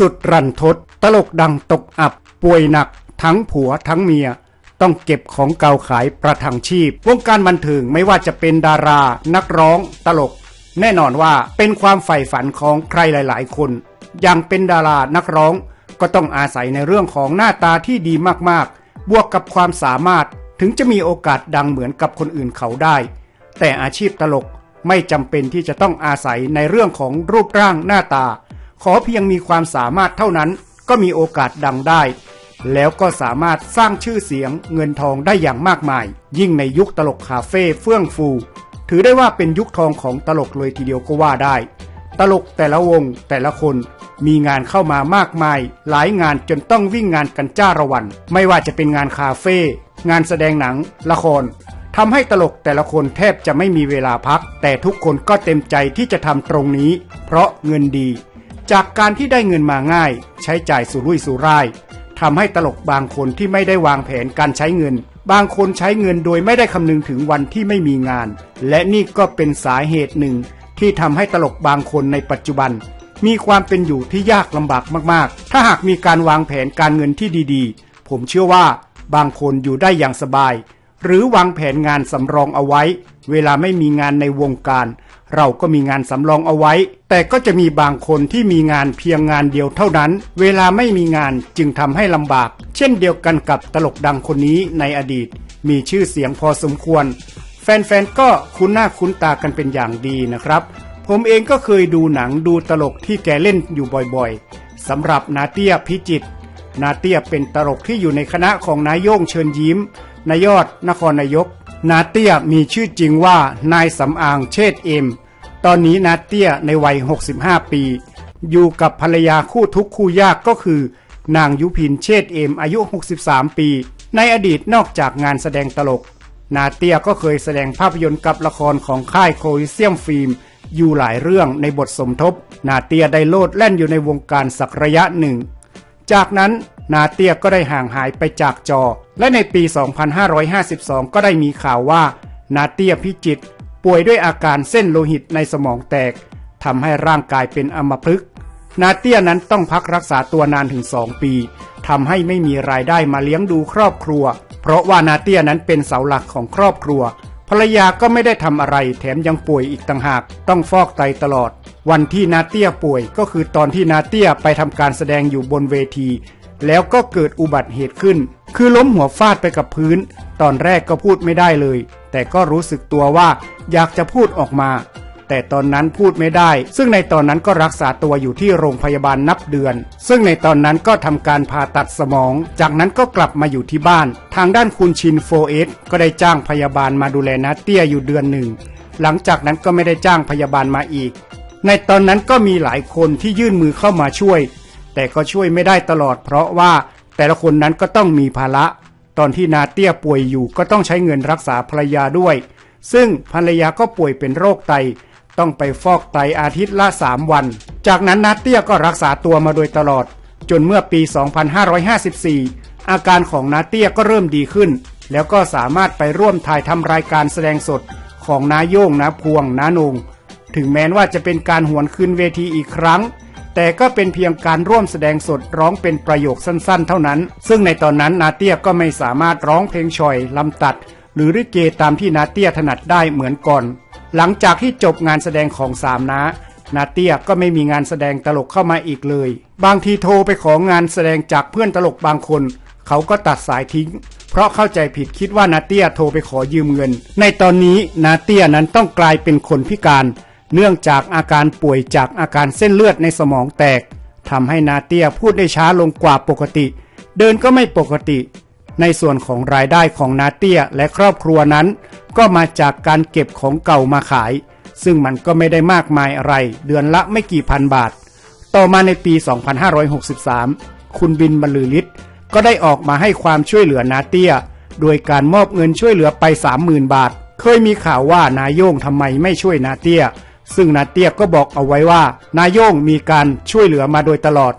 สุดรันทด ตลกดังตกอับ ป่วยหนัก ทั้งผัวทั้งเมีย ต้องเก็บของเก่าขายประทังชีพ วงการบันเทิงไม่ว่าจะเป็นดารา นักร้อง ตลก แน่นอนว่าเป็นความใฝ่ฝันของใครหลายๆ คน อย่างเป็นดารานักร้อง ก็ต้องอาศัยในเรื่องของหน้าตาที่ดีมากๆ บวกกับความสามารถถึงจะมีโอกาสดังเหมือนกับคนอื่นเขาได้ แต่อาชีพตลกไม่จำเป็นที่จะต้องอาศัยในเรื่องของรูปร่างหน้าตา ขอเพียงมีความสามารถเท่านั้นก็มีโอกาสดังได้ แล้วก็สามารถสร้างชื่อเสียงเงินทองได้อย่างมากมาย ยิ่งในยุคตลกคาเฟ่เฟื่องฟู ถือได้ว่าเป็นยุคทองของตลกเลยทีเดียวก็ว่าได้ ตลกแต่ละวงแต่ละคนมีงานเข้ามามากมาย หลายงานจนต้องวิ่งงานกันจ้าระวัน ไม่ว่าจะเป็นงานคาเฟ่งานแสดงหนัง ละครทำให้ตลกแต่ละคนแทบจะไม่มีเวลาพัก แต่ทุกคนก็เต็มใจที่จะทำตรงนี้ เพราะเงินดี จากการที่ได้เงินมาง่าย ใช้จ่ายสุรุ่ยสุร่ายทำให้ตลกบางคนที่ไม่ได้วางแผนการใช้เงิน บางคนใช้เงินโดยไม่ได้คำนึงถึงวันที่ไม่มีงาน และนี่ก็เป็นสาเหตุหนึ่ง ที่ทำให้ตลกบางคนในปัจจุบัน มีความเป็นอยู่ที่ยากลำบากมากๆ ถ้าหากมีการวางแผนการเงินที่ดีๆ ผมเชื่อว่า บางคนอยู่ได้อย่างสบาย หรือวางแผนงานสำรองเอาไว้ เวลาไม่มีงานในวงการ เราก็มีงานสำรองเอาไว้ แต่ก็จะมีบางคนที่มีงานเพียงงานเดียวเท่านั้น เวลาไม่มีงานจึงทำให้ลำบาก เช่นเดียวกันกับตลกดังคนนี้ในอดีต มีชื่อเสียงพอสมควร แฟนๆ ก็คุ้นหน้าคุ้นตากันเป็นอย่างดีนะครับ ผมเองก็เคยดูหนังดูตลกที่แกเล่นอยู่บ่อยๆสำหรับนาเตียพิจิตนาเตียเป็นตลกที่อยู่ในคณะของนายโย่งเชิญยิ้มนายยอดนครนายก นาเตียมีชื่อจริงว่านายสำอางเชษเอ็ม ตอนนี้นาเตียในวัย 65 ปี อยู่กับภรรยาคู่ทุกข์คู่ยากก็คือ นางยุพินเชษเอ็มอายุ 63 ปี ในอดีตนอกจากงานแสดงตลก นาเตียก็เคยแสดงภาพยนตร์กับละครของค่ายโคลิเซียมฟิล์ม อยู่หลายเรื่องในบทสมทบ นาเตียได้โลดแล่นอยู่ในวงการสักระยะหนึ่ง จากนั้น นาเตียก็ได้ห่างหายไปจากจอ และในปี 2552 ก็ได้มีข่าวว่า นาเตียพิจิตป่วยด้วยอาการเส้นโลหิตในสมองแตกทำให้ร่างกายเป็นอัมพฤกษ์นาเตียนั้นต้องพักรักษาตัวนานถึง 2 ปีทำให้ไม่มีรายได้มาเลี้ยงดูครอบครัว เพราะว่านาเตียนั้นเป็นเสาหลักของครอบครัวภรรยาก็ไม่ได้ทำอะไรแถมยังป่วยอีกต่างหาก ต้องฟอกไตตลอด วันที่นาเตียป่วยก็คือตอนที่นาเตียไปทำการแสดงอยู่บนเวที แล้วก็เกิดอุบัติเหตุขึ้น คือล้มหัวฟาดไปกับพื้น ตอนแรกก็พูดไม่ได้เลย แต่ก็รู้สึกตัวว่าอยากจะพูดออกมา แต่ตอนนั้นพูดไม่ได้ ซึ่งในตอนนั้นก็รักษาตัวอยู่ที่โรงพยาบาลนับเดือน ซึ่งในตอนนั้นก็ทำการผ่าตัดสมอง จากนั้นก็กลับมาอยู่ที่บ้าน ทางด้านคุณชินโฟเอสก็ได้จ้างพยาบาลมาดูแลนาเตี้ยอยู่เดือนหนึ่ง หลังจากนั้นก็ไม่ได้จ้างพยาบาลมาอีก ในตอนนั้นก็มีหลายคนที่ยื่นมือเข้ามาช่วย แต่ก็ช่วยไม่ได้ตลอด เพราะว่าแต่ละคนนั้นก็ต้องมีภาระ ตอนที่นาเตี้ยป่วยอยู่ก็ต้องใช้เงินรักษาภรรยาด้วย ซึ่งภรรยาก็ป่วยเป็นโรคไต ต้องไปฟอกไตอาทิตย์ละ 3 วัน จากนั้นนาเตี้ยก็รักษาตัวมาโดยตลอด จนเมื่อปี 2554 อาการของนาเตี้ยก็เริ่มดีขึ้น แล้วก็สามารถไปร่วมถ่ายทำรายการแสดงสดของนาโย่งนาพวงนานงถึงแม้ว่าจะเป็นการหวนคืนเวทีอีกครั้ง แต่ก็เป็นเพียงการร่วมแสดงสดร้องเป็นประโยคสั้นๆ เท่านั้น ซึ่งในตอนนั้นนาเตียก็ไม่สามารถร้องเพลงชอยลำตัด หรือริเกตามที่นาเตียถนัดได้เหมือนก่อน หลังจากที่จบงานแสดงของสามนานาเตียก็ไม่มีงานแสดงตลกเข้ามาอีกเลย บางทีโทรไปของานแสดงจากเพื่อนตลกบางคน เขาก็ตัดสายทิ้ง เพราะเข้าใจผิดคิดว่านาเตียโทรไปขอยืมเงิน ในตอนนี้นาเตียนั้นต้องกลายเป็นคนพิการ เนื่องจากอาการป่วยจากอาการเส้นเลือดในสมองแตกทำให้นาเตียพูดได้ช้าลงกว่าปกติ เดินก็ไม่ปกติ ในส่วนของรายได้ของนาเตียและครอบครัวนั้น ก็มาจากการเก็บของเก่ามาขาย ซึ่งมันก็ไม่ได้มากมายอะไร เดือนละไม่กี่พันบาท ต่อมาในปี 2563 คุณบินบรรลือฤทธิ์ก็ได้ออกมาให้ความช่วยเหลือนาเตียโดยการมอบเงินช่วยเหลือไป 30,000 บาท เคยมีข่าวว่านายโยงทำไมไม่ช่วยนาเตี้ย ซึ่งนาเตี้ยก็บอกเอาไว้ว่า นายโยงมีการช่วยเหลือมาโดยตลอด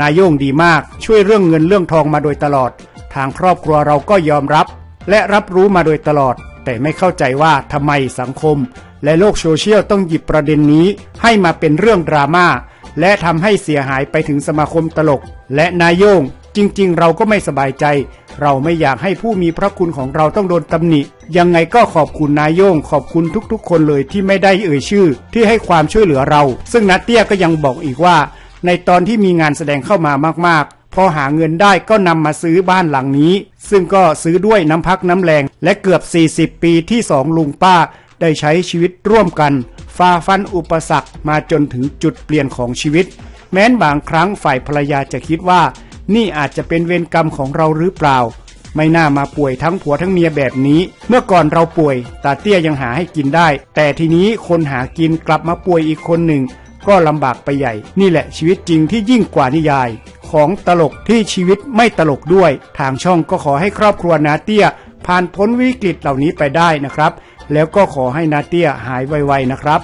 นายโยงดีมากช่วยเรื่องเงินเรื่องทองมาโดยตลอด ทางครอบครัวเราก็ยอมรับ และรับรู้มาโดยตลอด แต่ไม่เข้าใจว่าทำไมสังคม และโลกโซเชียลต้องหยิบประเด็นนี้ ให้มาเป็นเรื่องดราม่าและทำให้เสียหายไปถึงสมาคมตลก และนายโยงจริง ๆ เราก็ไม่สบายใจ เราไม่อยากให้ผู้มีพระคุณของเราต้องโดนตำหนิ ยังไงก็ขอบคุณนายโยงขอบคุณทุกๆ คนเลยที่ไม่ได้เอ่ยชื่อ ที่ให้ความช่วยเหลือเรา ซึ่งนัตเตี้ยก็ยังบอกอีกว่า ในตอนที่มีงานแสดงเข้ามามากๆ พอหาเงินได้ก็นำมาซื้อบ้านหลังนี้ ซึ่งก็ซื้อด้วยน้ำพักน้ำแรง และเกือบ 40 ปีที่สองลุงป้า ได้ใช้ชีวิตร่วมกันฝ่าฟันอุปสรรคมาจนถึงจุดเปลี่ยนของชีวิต แม้นบางครั้งฝ่ายภรรยาจะคิดว่า นี่อาจจะเป็นเวรกรรมของเราหรือเปล่า ไม่น่ามาป่วยทั้งผัวทั้งเมียแบบนี้ เมื่อก่อนเราป่วยตาเตี้ยยังหาให้กินได้ แต่ทีนี้คนหากินกลับมาป่วยอีกคนหนึ่ง ก็ลำบากไปใหญ่ นี่แหละชีวิตจริงที่ยิ่งกว่านิยาย ของตลกที่ชีวิตไม่ตลกด้วย ทางช่องก็ขอให้ครอบครัวนาเตี้ย ผ่านพ้นวิกฤตเหล่านี้ไปได้นะครับ แล้วก็ขอให้นาเตี้ยหายไวๆนะครับ